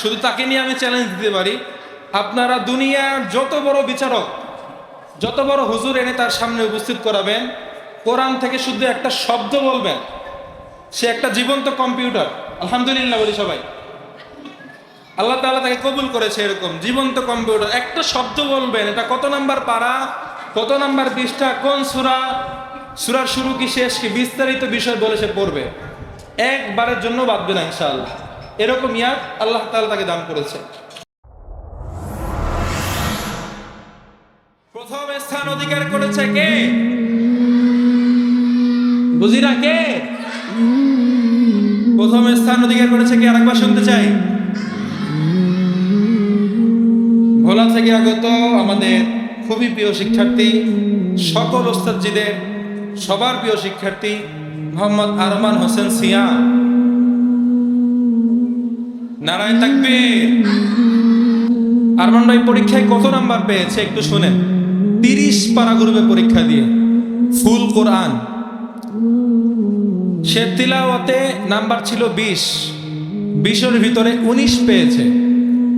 শুধু তাকে নিয়ে আমি চ্যালেঞ্জ দিতে পারি। আপনারা দুনিয়ার যত বড় বিচারক, যত বড় হুজুর এনে তার সামনে উপস্থিত করাবেন, কোরআন থেকে শুধু একটা শব্দ বলবেন, সে একটা জীবন্ত কম্পিউটার। আলহামদুলিল্লাহ বলি সবাই। আল্লাহ তাআলা তাকে কবুল করেছে এরকম জীবন্ত কম্পিউটার। একটা শব্দ বলবেন, এটা কত নাম্বার পাড়া কত নাম্বার পৃষ্ঠা, কোন সূরা, সূরার শুরু কি, শেষ কি, বিস্তারিত বিষয় বলে সে পড়বে। একবারের জন্য বাঁধবে না, ইনশাআল্লাহ। এরকম ইয়াদ আল্লাহ তাআলা তাকে দান করেছে। প্রথম স্থান অধিকার করেছে কে? বুঝিরা কে? প্রথম স্থান অধিকার করেছে কে? আরেকবার শুনতে চাই। ভোলা থেকে আগত আমাদের খুবই প্রিয় শিক্ষার্থী, সকল ওস্তাদজিদের, সবার প্রিয় শিক্ষার্থী, মোহাম্মদ আরমান হোসেন সিয়া নারায়ণ থাকবে আরমান ভাই পরীক্ষায় কত নাম্বার পেয়েছে একটু শুনেন। তিরিশ পারা গ্রুপে পরীক্ষা দিয়ে। ফুল কোরআন। সে তিলাওয়াতে নাম্বার ছিল বিশ। বিশের ভিতরে উনিশ পেয়েছে।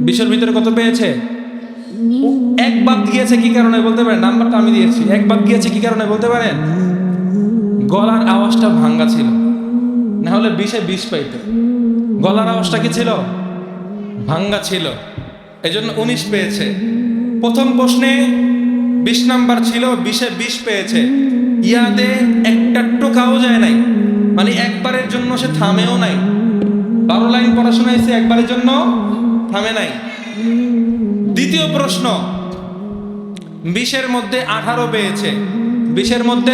বিশের ভিতরে কত পেয়েছে? এক বাদ গিয়েছে কি কারণে বলতে পারেন? নাম্বারটা আমি দিয়েছি। এক বাদ গিয়েছে কি কারণে বলতে পারেন? গলার আওয়াজটা ভাঙ্গা ছিল। না হলে বিশে বিষ পাইতে। গলার আওয়াজটা কি ছিল? ভাঙ্গা ছিল। এজন্য উনিশ পেয়েছে। প্রথম প্রশ্নে বিশ নাম্বার ছিল, বিশে বিশ পেয়েছে। ইয়াদে একটা টোকাও যায় নাই। মানে একবারের জন্য সে থামেও নাই। বারো লাইন পড়াশোনা এসে একবারের জন্য থামে নাই। দ্বিতীয় প্রশ্ন, বিশের মধ্যে আঠারো পেয়েছে। বিশের মধ্যে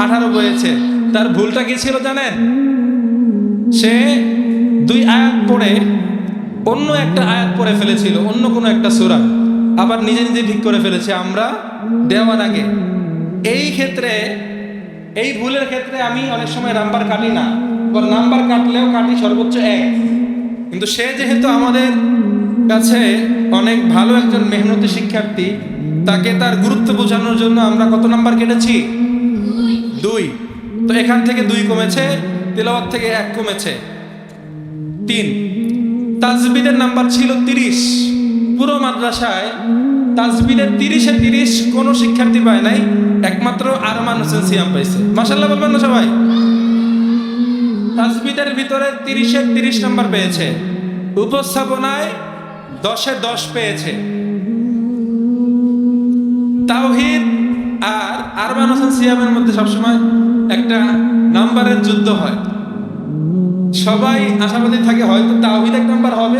আঠারো পেয়েছে। তার ভুলটা কি ছিল জানেন? সে দুই আয়াত পড়ে অন্য একটা আয়াত পড়ে ফেলেছিল, অন্য কোনো একটা সুরা। আবার নিজে নিজে ঠিক করে ফেলেছে, আমরা দেওয়ার আগে। এই ক্ষেত্রে, এই ভুলের ক্ষেত্রে আমি অনেক সময় নাম্বার কাটি না। নাম্বার কাটলেও কাটি সর্বোচ্চ এক। কিন্তু সে যেহেতু আমাদের কাছে অনেক ভালো একজন মেহনতি শিক্ষার্থী, তাকে তার গুরুত্ব বোঝানোর জন্য আমরা কত নাম্বার কেটেছি? দুই। তো এখান থেকে দুই কমেছে, তেলাওয়াত থেকে এক কমেছে। তিন। তাজবিদের নাম্বার ছিল তিরিশ। পুরো মাদ্রাসায় তাজবিদের তিরিশে তিরিশ কোনো শিক্ষার্থী পায় নাই, একমাত্র আরমান হোসেন সিয়াম পাইছে। মাসাল্লাহ বলবেন না সবাই? তাজবিদের ভিতরে তিরিশে তিরিশ নাম্বার পেয়েছে। উপস্থাপনায় দশে দশ পেয়েছে। তাওহিদ আর আরমান হোসেন সিয়ামের মধ্যে সবসময় একটা নাম্বারের যুদ্ধ হয়। সবাই আশাবাদী থাকে হয়তো তাওহিদ এক নাম্বার হবে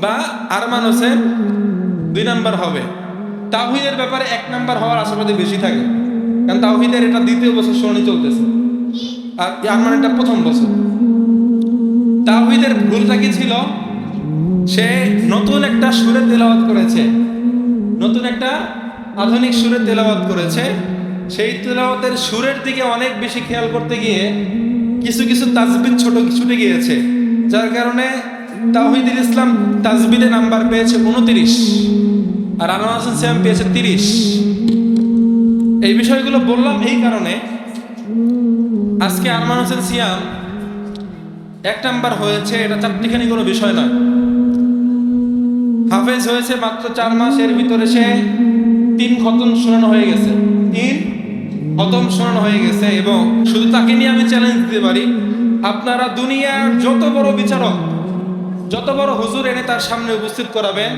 বা আরমান হোসেন দুই নাম্বার হবে। তাওহিদের ব্যাপারে এক নাম্বার হওয়ার আশাবাদী বেশি থাকে। কারণ তাওহিদের এটা দ্বিতীয় বছর শুনানি চলতেছে। আর আরমান এটা প্রথম বছর। তাওহিদের ভুলটা কি ছিল? সে নতুন একটা সুরে তেলাওয়াত করেছে। নতুন একটা আধুনিক সুরে তেলাওয়াত করেছে। সেই তেলাওয়াতের সুরের দিকে অনেক বেশি খেয়াল করতে গিয়ে কিছু কিছু তাজবিদ ছোট ছুটে গিয়েছে। যার কারণে তাহিদুল ইসলাম তাজবিদে নাম্বার পেয়েছে উনতিরিশ আর আনোয়ার হাসান সিয়াম পেয়েছে তিরিশ। এই বিষয়গুলো বললাম এই কারণে আজকে আরমান হোসেন সিয়াম এক নাম্বার হয়েছে, এটা চারটিখানি কোনো বিষয় নয়। হাফেজ হয়েছে মাত্র চার মাস, এর ভিতরে সে তিন খতন শোনানো হয়ে গেছে। তিন খতম স্মরণ হয়ে গেছে এবং শুধু তাকে নিয়ে আমি চ্যালেঞ্জ দিতে পারি, আপনারা দুনিয়ার যত বড় বিচারক, যত বড় হুজুর এনে তার সামনে উপস্থিত করাবেন,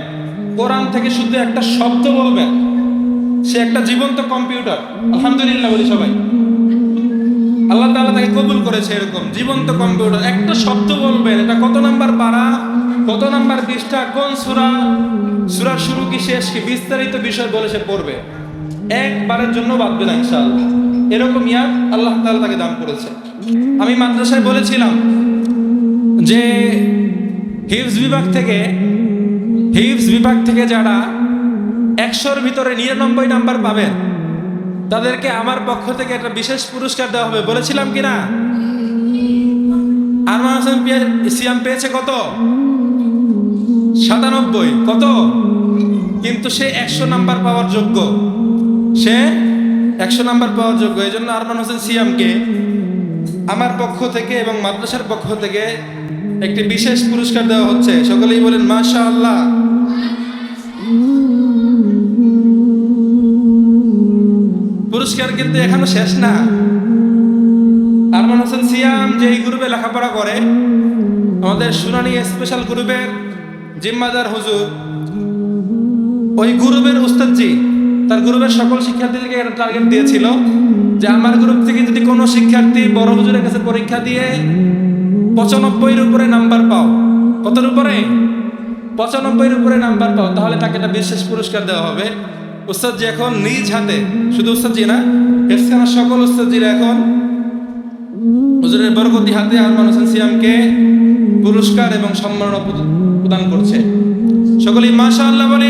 কোরআন থেকে শুধু একটা শব্দ বলবেন, সে একটা জীবন্ত কম্পিউটার। আলহামদুলিল্লাহ বলি সবাই। আল্লাহ তাআলা তাকে কবুল করেছে এরকম জীবন্ত কম্পিউটার। একটা শব্দ বলবেন, এটা কত নাম্বার পাড়া কত নাম্বার পৃষ্ঠা, কোন সুরা, সূরার শুরু কি, শেষ কি, বিস্তারিত বিষয় বলে সে পড়বে। একবারের জন্য বাঁধবে না, ইনশাআল্লাহ। এরকম ইয়াদ আল্লাহ তালা তাকে দান করেছে। আমি মাদ্রাসায় বলেছিলাম যে হিফজ বিভাগ থেকে, হিফজ বিভাগ থেকে যারা একশোর ভিতরে নিরানব্বই নাম্বার পাবেন তাদেরকে আমার পক্ষ থেকে একটা বিশেষ পুরস্কার দেওয়া হবে। বলেছিলাম কিনা আরমান হাসান সিয়াম পেয়েছে কত? সাতানব্বই। কত? কিন্তু সে একশো নাম্বার পাওয়ার যোগ্য। সে একশো নাম্বার পাওয়ার যোগ্য। এই জন্য আরমান হোসেন সিয়ামকে আমার পক্ষ থেকে এবং মাদ্রাসার পক্ষ থেকে একটি বিশেষ পুরস্কার দেওয়া হচ্ছে। সকলেই বলেন, মাশাআল্লাহ। পুরস্কার কিন্তু এখনও শেষ না। আরমান হোসেন সিয়াম যে এই গ্রুপে লেখাপড়া করে, আমাদের শুনানি স্পেশাল গ্রুপের জিম্মাদার হুজুর, ওই গ্রুপের উস্তাদজি। তার গ্রুপের সকল শিক্ষার্থীদেরকে একটা টার্গেট দিয়েছিল যে আমার গ্রুপ থেকে যদি কোনো শিক্ষার্থী বড় হুজুরের কাছে পরীক্ষা দিয়ে পঁচানব্বইয়ের উপরে নাম্বার পাও, কতর উপরে? পঁচানব্বইয়ের উপরে নাম্বার পাও, তাহলে তাকে একটা বিশেষ পুরস্কার দেওয়া হবে। উস্তাদজি এখন নিজ হাতে, শুধু উস্তাদজি না হেফসখানার সকল উস্তাদজিরা এখন হুজুরের বরকতি হাতে আরমান হোসেন সিয়ামকে পুরস্কার এবং সম্মাননা প্রদ- প্রদান করছে। সকলেই মাশা আল্লাহ বলি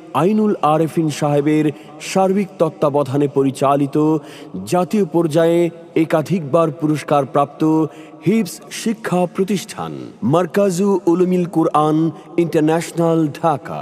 আইনুল আরেফিন সাহেবের সার্বিক তত্ত্বাবধানে পরিচালিত জাতীয় পর্যায়ে একাধিকবার পুরস্কার প্রাপ্ত হিপস শিক্ষা প্রতিষ্ঠান, মার্কাজু উলুমিল কুরআন, ইন্টারন্যাশনাল ঢাকা।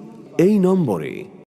এই নম্বরে